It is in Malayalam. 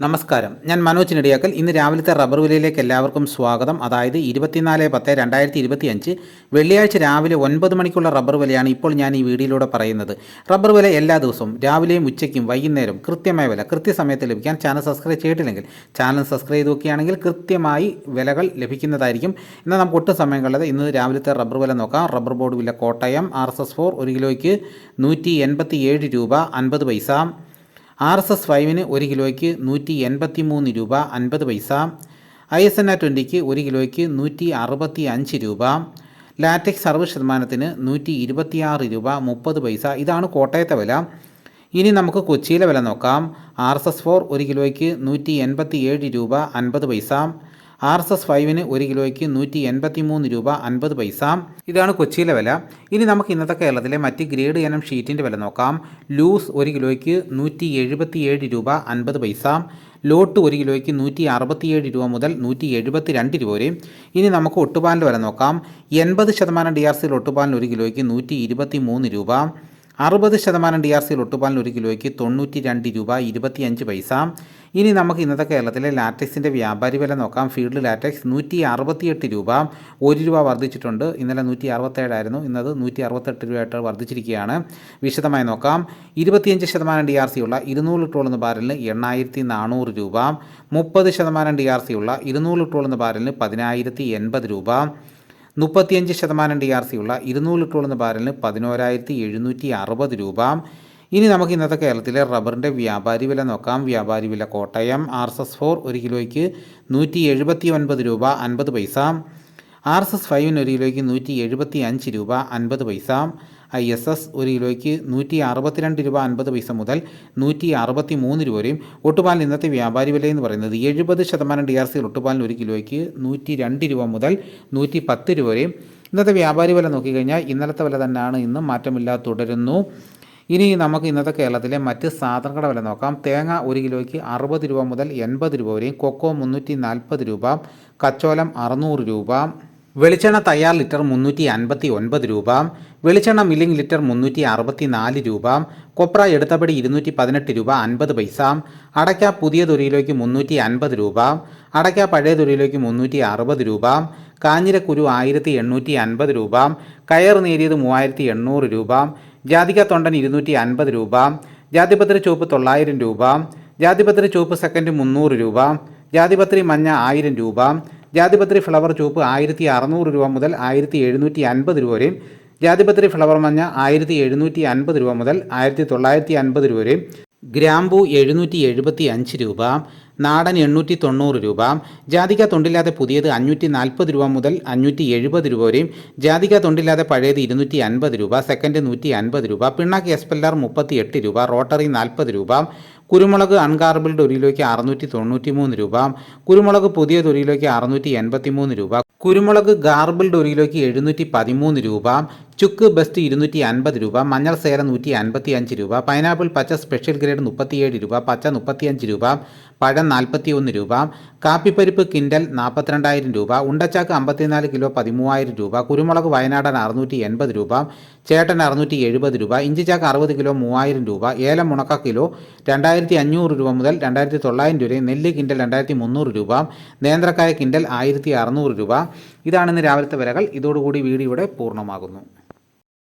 നമസ്കാരം. ഞാൻ മനോജ് നെടിയാക്കൽ. ഇന്ന് രാവിലത്തെ റബ്ബർ വിലയിലേക്ക് എല്ലാവർക്കും സ്വാഗതം. അതായത് ഇരുപത്തിനാല് പത്ത് രണ്ടായിരത്തി ഇരുപത്തി അഞ്ച് വെള്ളിയാഴ്ച രാവിലെ ഒൻപത് മണിക്കുള്ള റബ്ബർ വിലയാണ് ഇപ്പോൾ ഞാൻ ഈ വീഡിയോയിലൂടെ പറയുന്നത്. റബ്ബർ വില എല്ലാ ദിവസവും രാവിലെയും ഉച്ചയ്ക്കും വൈകുന്നേരം കൃത്യമായ വില കൃത്യസമയത്ത് ലഭിക്കാൻ ചാനൽ സബ്സ്ക്രൈബ് ചെയ്തിട്ടില്ലെങ്കിൽ ചാനൽ സബ്സ്ക്രൈബ് ചെയ്ത് നോക്കുകയാണെങ്കിൽ കൃത്യമായി വിലകൾ ലഭിക്കുന്നതായിരിക്കും. എന്നാൽ നമുക്ക് ഒട്ടും സമയം കളയാതെ ഇന്ന് രാവിലത്തെ റബ്ബർ വില നോക്കാം. റബ്ബർ ബോർഡ് വില Kottayam R S S four ഒരു കിലോയ്ക്ക് നൂറ്റി എൺപത്തി ഏഴ് രൂപ അൻപത് പൈസ. ആർ എസ് എസ് ഫൈവിന് ഒരു കിലോയ്ക്ക് നൂറ്റി എൺപത്തി മൂന്ന് രൂപ അൻപത് പൈസ ഐ എസ് എൻ ആർ ട്വന്റിക്ക് ഒരു കിലോയ്ക്ക് നൂറ്റി അറുപത്തി അഞ്ച് രൂപ ലാറ്റക്സ് അറുപത് ശതമാനത്തിന് നൂറ്റി ഇരുപത്തിയാറ് രൂപ മുപ്പത് പൈസ. ഇതാണ് കോട്ടയത്തെ വില. ഇനി നമുക്ക് കൊച്ചിയിലെ വില നോക്കാം. ആർ എസ് എസ് ഫോർ ഒരു കിലോയ്ക്ക് നൂറ്റി എൺപത്തി ഏഴ് രൂപ അൻപത് പൈസ ആർ എസ് എസ് ഫൈവിന് ഒരു കിലോയ്ക്ക് നൂറ്റി എൺപത്തി മൂന്ന് രൂപ അൻപത് പൈസ. ഇതാണ് കൊച്ചിയിലെ വില. ഇനി നമുക്ക് ഇന്നത്തെ കേരളത്തിലെ മറ്റ് ഗ്രേഡ് ഇനം ഷീറ്റിന്റെ വില നോക്കാം. ലൂസ് ഒരു കിലോയ്ക്ക് നൂറ്റി എഴുപത്തി ഏഴ് രൂപ അൻപത് പൈസ. ലോട്ട് ഒരു കിലോയ്ക്ക് നൂറ്റി അറുപത്തിയേഴ് രൂപ മുതൽ നൂറ്റി എഴുപത്തി രണ്ട് രൂപ വരെ. ഇനി നമുക്ക് ഒട്ടുപാലിന്റെ വില നോക്കാം. എൺപത് ശതമാനം ഡി ആർ സിയിൽ ഒട്ടുപാലിന് ഒരു കിലോയ്ക്ക് നൂറ്റി ഇരുപത്തി മൂന്ന് രൂപ. അറുപത് ശതമാനം ഡി ആർ സിയിൽ ഒട്ടുപാലിന് ഒരു കിലോയ്ക്ക് തൊണ്ണൂറ്റി രണ്ട് രൂപ ഇരുപത്തിയഞ്ച് പൈസ. ഇനി നമുക്ക് ഇന്നത്തെ കേരളത്തിലെ ലാറ്റക്സിന്റെ വ്യാപാരി വില നോക്കാം. ഫീൽഡ് ലാറ്റക്സ് നൂറ്റി അറുപത്തിയെട്ട് രൂപ ഒരു രൂപ വർദ്ധിച്ചിട്ടുണ്ട്. ഇന്നലെ നൂറ്റി അറുപത്തേഴായിരുന്നു ഇന്നത് നൂറ്റി അറുപത്തെട്ട് രൂപയായിട്ട് വർദ്ധിച്ചിരിക്കുകയാണ്. വിശദമായി നോക്കാം. ഇരുപത്തിയഞ്ച് ശതമാനം ഡി ആർ സി ഉള്ള ഇരുന്നൂറ് ലിറ്ററോളുന്ന ബാരലിന് എണ്ണായിരത്തി നാനൂറ് രൂപ. മുപ്പത് ശതമാനം ഡി ആർ സി ഉള്ള ഇരുന്നൂറ് ലിറ്ററോളുന്ന ബാരലിന് പതിനായിരത്തി എൺപത് രൂപ. മുപ്പത്തിയഞ്ച് ശതമാനം ഡി ആർ സി ഉള്ള ഇരുന്നൂറ് ലിറ്ററോളുന്ന ബാരലിന് പതിനോരായിരത്തി എഴുന്നൂറ്റി അറുപത് രൂപ. ഇനി നമുക്ക് ഇന്നത്തെ കേരളത്തിലെ റബ്ബറിന്റെ വ്യാപാരി വില നോക്കാം. വ്യാപാരി വില Kottayam R S S four ഒരു കിലോയ്ക്ക് നൂറ്റി എഴുപത്തി ഒൻപത് രൂപ അൻപത് പൈസ. ആർ എസ് എസ് ഫൈവിന് ഒരു കിലോയ്ക്ക് നൂറ്റി എഴുപത്തി അഞ്ച് രൂപ അൻപത് പൈസ. ഐ എസ് എസ് ഒരു കിലോയ്ക്ക് നൂറ്റി അറുപത്തിരണ്ട് രൂപ അൻപത് പൈസ മുതൽ നൂറ്റി അറുപത്തി മൂന്ന് രൂപ വരെയും ഒട്ടുപാലിന് ഇന്നത്തെ വ്യാപാരി വില എന്ന് പറയുന്നത് എഴുപത് ശതമാനം ഡി ആർ സി ഒട്ടുപാലിന് ഒരു കിലോയ്ക്ക് നൂറ്റി രണ്ട് രൂപ മുതൽ നൂറ്റി പത്ത് രൂപ വരെയും. ഇന്നത്തെ വ്യാപാരി വില നോക്കിക്കഴിഞ്ഞാൽ ഇന്നലത്തെ വില തന്നെയാണ് ഇന്നും മാറ്റമില്ലാതെ തുടരുന്നു. ഇനി നമുക്ക് ഇന്നത്തെ കേരളത്തിലെ മറ്റ് സാധനങ്ങളുടെ വില നോക്കാം. തേങ്ങ ഒരു കിലോയ്ക്ക് അറുപത് രൂപ മുതൽ എൺപത് രൂപ വരെയും കൊക്കോ മുന്നൂറ്റി നാൽപ്പത് രൂപ കച്ചോലം അറുന്നൂറ് രൂപ വെളിച്ചെണ്ണ തയ്യാർ ലിറ്റർ മുന്നൂറ്റി അൻപത്തി ഒൻപത് രൂപ വെളിച്ചെണ്ണ മില്ലിംഗ് ലിറ്റർ മുന്നൂറ്റി അറുപത്തി നാല് രൂപ കൊപ്ര എടുത്തപടി ഇരുന്നൂറ്റി പതിനെട്ട് രൂപ അൻപത് പൈസ അടയ്ക്ക പുതിയ തൊരിയിലേക്ക് മുന്നൂറ്റി അൻപത് രൂപ അടയ്ക്ക പഴയ തൊരിയിലേക്ക് മുന്നൂറ്റി അറുപത് രൂപ കാഞ്ഞിരക്കുരു ആയിരത്തി എണ്ണൂറ്റി അൻപത് രൂപ കയർ നേരിയത് മൂവായിരത്തി എണ്ണൂറ് രൂപ ജാതിക തൊണ്ടൻ ഇരുന്നൂറ്റി അൻപത് രൂപ ജാതിപത്രി ചുവപ്പ് തൊള്ളായിരം രൂപ ജാതിപത്രി ചുവപ്പ് സെക്കൻഡ് മുന്നൂറ് രൂപ ജാതിപത്രി മഞ്ഞ ആയിരം രൂപ ജാതിപത്രി ഫ്ലവർ ചുവപ്പ് ആയിരത്തി അറുന്നൂറ് രൂപ മുതൽ ആയിരത്തി എഴുന്നൂറ്റി അൻപത് രൂപ വരെയും. ജാതിപത്രി ഫ്ലവർ മഞ്ഞ ആയിരത്തി എഴുന്നൂറ്റി അൻപത് രൂപ മുതൽ ആയിരത്തി തൊള്ളായിരത്തി അൻപത് രൂപ വരെയും. ഗ്രാമ്പു എഴുന്നൂറ്റി എഴുപത്തി അഞ്ച് രൂപ നാടൻ എണ്ണൂറ്റി തൊണ്ണൂറ് രൂപ ജാതിക തൊണ്ടില്ലാതെ പുതിയത് അഞ്ഞൂറ്റി നാൽപ്പത് രൂപ മുതൽ അഞ്ഞൂറ്റി എഴുപത് രൂപ വരെയും. ജാതിക തൊണ്ടില്ലാതെ പഴയത് ഇരുന്നൂറ്റി അൻപത് രൂപ സെക്കൻഡ് നൂറ്റി അൻപത് രൂപ പിണ്ണാക്ക് എസ്പെല്ലാർ മുപ്പത്തി എട്ട് രൂപ റോട്ടറി നാൽപ്പത് രൂപ കുരുമുളക് അൺകാർബിൾഡ് ഒരു കിലോയ്ക്ക് അറുന്നൂറ്റി തൊണ്ണൂറ്റി മൂന്ന് രൂപ കുരുമുളക് പുതിയ ഒരു കിലോയ്ക്ക് അറുന്നൂറ്റി എൺപത്തി മൂന്ന് രൂപ കുരുമുളക് ഗാർബിൾഡ് ഒരു കിലോയ്ക്ക് എഴുന്നൂറ്റി പതിമൂന്ന് രൂപ ചുക്ക് ബെസ്റ്റ് ഇരുന്നൂറ്റി അൻപത് രൂപ മഞ്ഞൾ സേര നൂറ്റി അൻപത്തി അഞ്ച് രൂപ പൈനാപ്പിൾ പച്ച സ്പെഷ്യൽ ഗ്രേഡ് മുപ്പത്തിയേഴ് രൂപ പച്ച മുപ്പത്തിയഞ്ച് രൂപ പഴം നാൽപ്പത്തി ഒന്ന് രൂപ കാപ്പിപ്പരിപ്പ് കിൻഡൽ നാൽപ്പത്തിരണ്ടായിരം രൂപ ഉണ്ടച്ചാക്ക് അമ്പത്തിനാല് കിലോ പതിമൂവായിരം രൂപ കുരുമുളക് വയനാടൻ അറുന്നൂറ്റി എൺപത് രൂപ ചേട്ടൻ അറുന്നൂറ്റി എഴുപത് രൂപ ഇഞ്ചിച്ചാക്ക് അറുപത് കിലോ മൂവായിരം രൂപ ഏലം മുണക്ക കിലോ രണ്ടായിരത്തി അഞ്ഞൂറ് രൂപ മുതൽ രണ്ടായിരത്തി തൊള്ളായിരം രൂപ നെല്ല് കിൻഡൽ രണ്ടായിരത്തി മുന്നൂറ് രൂപ നേന്ത്രക്കായ കിൻഡൽ ആയിരത്തി അറുന്നൂറ് രൂപ. ഇതാണ് ഇന്ന് രാവിലത്തെ വിലകൾ. ഇതോടുകൂടി വീഡിയോ ഇവിടെ പൂർണമാകുന്നു.